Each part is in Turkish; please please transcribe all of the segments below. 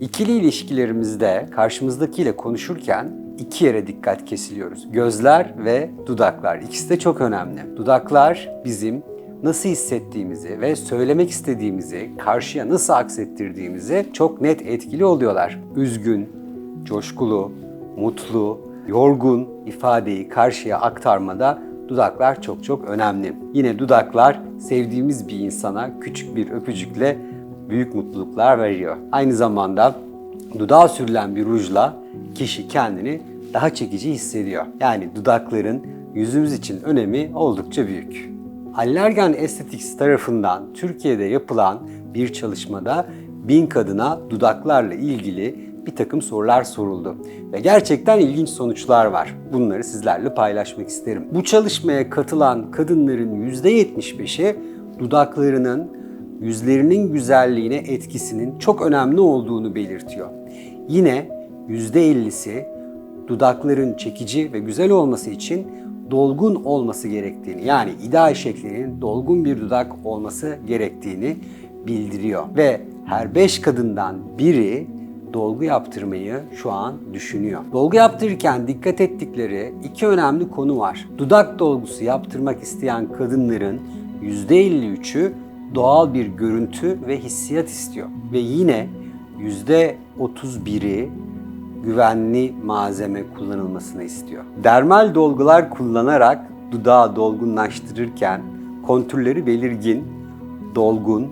İkili ilişkilerimizde karşımızdakiyle konuşurken iki yere dikkat kesiliyoruz. Gözler ve dudaklar. İkisi de çok önemli. Dudaklar bizim nasıl hissettiğimizi ve söylemek istediğimizi karşıya nasıl aksettirdiğimizi çok net etkili oluyorlar. Üzgün, coşkulu, mutlu, yorgun ifadeyi karşıya aktarmada dudaklar çok çok önemli. Yine dudaklar sevdiğimiz bir insana küçük bir öpücükle büyük mutluluklar veriyor. Aynı zamanda dudağa sürülen bir rujla kişi kendini daha çekici hissediyor. Yani dudakların yüzümüz için önemi oldukça büyük. Allergan Aesthetics tarafından Türkiye'de yapılan bir çalışmada bin kadına dudaklarla ilgili bir takım sorular soruldu. Ve gerçekten ilginç sonuçlar var. Bunları sizlerle paylaşmak isterim. Bu çalışmaya katılan kadınların %75'i dudaklarının yüzlerinin güzelliğine etkisinin çok önemli olduğunu belirtiyor. Yine %50'si dudakların çekici ve güzel olması için dolgun olması gerektiğini yani ideal şeklinin dolgun bir dudak olması gerektiğini bildiriyor. Ve her 5 kadından biri dolgu yaptırmayı şu an düşünüyor. Dolgu yaptırırken dikkat ettikleri iki önemli konu var. Dudak dolgusu yaptırmak isteyen kadınların %53'ü doğal bir görüntü ve hissiyat istiyor. Ve yine %31'i güvenli malzeme kullanılmasını istiyor. Dermal dolgular kullanarak dudağı dolgunlaştırırken kontürleri belirgin, dolgun,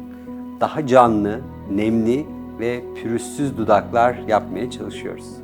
daha canlı, nemli ve pürüzsüz dudaklar yapmaya çalışıyoruz.